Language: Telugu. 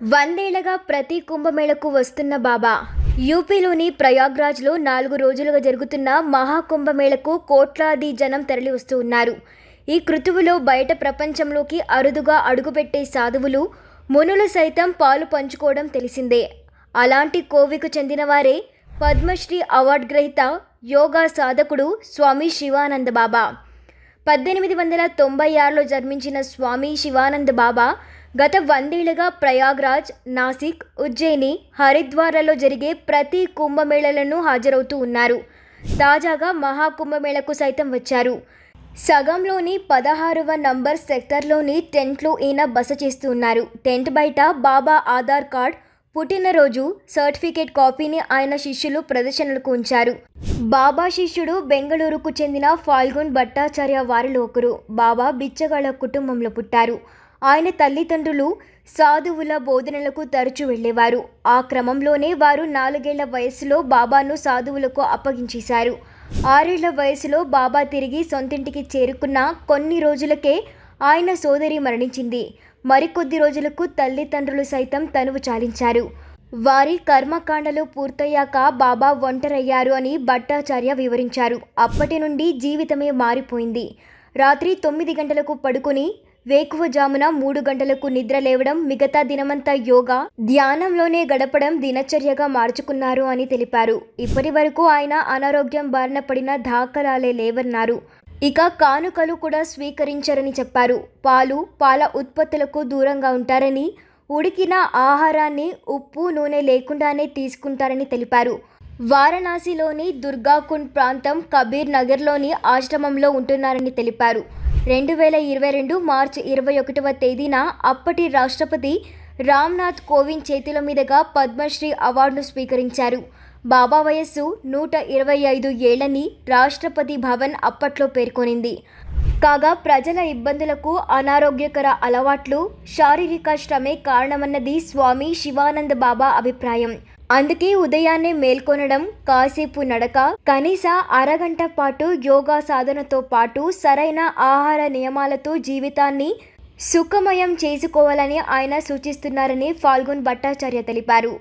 వందేళ్ళగా ప్రతి కుంభమేళకు వస్తున్న బాబా. యూపీలోని ప్రయాగ్రాజ్లో నాలుగు రోజులుగా జరుగుతున్న మహాకుంభమేళకు కోట్లాది జనం తరలి వస్తూ ఉన్నారు. ఈ కృతువులో బయట ప్రపంచంలోకి అరుదుగా అడుగుపెట్టే సాధువులు మునులు సైతం పాలు పంచుకోవడం తెలిసిందే. అలాంటి కోవికు చెందినవారే పద్మశ్రీ అవార్డు గ్రహీత యోగా సాధకుడు స్వామి శివానంద బాబా. పద్దెనిమిది వందల తొంభై ఆరులో జన్మించిన స్వామి శివానంద బాబా గత వందేళ్ళుగా ప్రయాగ్రాజ్ నాసిక్ ఉజ్జయిని హరిద్వార్లలో జరిగే ప్రతి కుంభమేళలను హాజరవుతూ ఉన్నారు. తాజాగా మహాకుంభమేళకు సైతం వచ్చారు. సగంలోని పదహారవ నంబర్ సెక్టర్లోని టెంట్లో ఈయన బస చేస్తూ ఉన్నారు. టెంట్ బయట బాబా ఆధార్ కార్డ్ పుట్టినరోజు సర్టిఫికేట్ కాపీని ఆయన శిష్యులు ప్రదర్శనలకు ఉంచారు. బాబా శిష్యుడు బెంగళూరుకు చెందిన ఫాల్గున్ భట్టాచార్య వారిలో ఒకరు. బాబా బిచ్చగాళ్ళ కుటుంబంలో పుట్టారు. ఆయన తల్లిదండ్రులు సాధువుల బోధనలకు తరచూ వెళ్ళేవారు. ఆ క్రమంలోనే వారు నాలుగేళ్ళ వయసులో బాబాను సాధువులకు అప్పగించేశారు. ఆరేళ్ళ వయసులో బాబా తిరిగి సొంతింటికి చేరుకున్న కొన్ని రోజులకే ఆయన సోదరి మరణించింది. మరికొద్ది రోజులకు తల్లిదండ్రులు సైతం తనువు చాలించారు. వారి కర్మకాండలు పూర్తయ్యాక బాబా ఒంటరయ్యారు అని భట్టాచార్య వివరించారు. అప్పటి నుండి జీవితమే మారిపోయింది. రాత్రి తొమ్మిది గంటలకు పడుకుని వేకువజామున మూడు గంటలకు నిద్ర లేవడం మిగతా దినమంతా యోగా ధ్యానంలోనే గడపడం దినచర్యగా మార్చుకున్నారు అని తెలిపారు. ఇప్పటి వరకు ఆయన అనారోగ్యం బారిన పడిన దాఖలాలే లేవన్నారు. ఇక కానుకలు కూడా స్వీకరించారని చెప్పారు. పాలు పాల ఉత్పత్తులకు దూరంగా ఉంటారని ఉడికిన ఆహారాన్ని ఉప్పు నూనె లేకుండానే తీసుకుంటారని తెలిపారు. వారణాసిలోని దుర్గాకుండ్ ప్రాంతం కబీర్ నగర్లోని ఆశ్రమంలో ఉంటున్నారని తెలిపారు. రెండు వేల ఇరవై రెండు మార్చి ఇరవై ఒకటవ తేదీన అప్పటి రాష్ట్రపతి రామ్నాథ్ కోవింద్ చేతుల మీదుగా పద్మశ్రీ అవార్డును స్వీకరించారు. బాబా వయస్సు నూట ఇరవై ఐదు ఏళ్ళని రాష్ట్రపతి భవన్ అప్పట్లో పేర్కొనింది. కాగా ప్రజల ఇబ్బందులకు అనారోగ్యకర అలవాట్లు శారీరక శ్రమే కారణమన్నది స్వామి శివానంద బాబా అభిప్రాయం. అందుకే ఉదయాన్నే మేల్కొనడం కాసేపు నడక కనీస అరగంట పాటు యోగా సాధనతో పాటు సరైన ఆహార నియమాలతో జీవితాన్ని సుఖమయం చేసుకోవాలని ఆయన సూచిస్తున్నారని ఫాల్గున్ భట్టాచార్య తెలిపారు.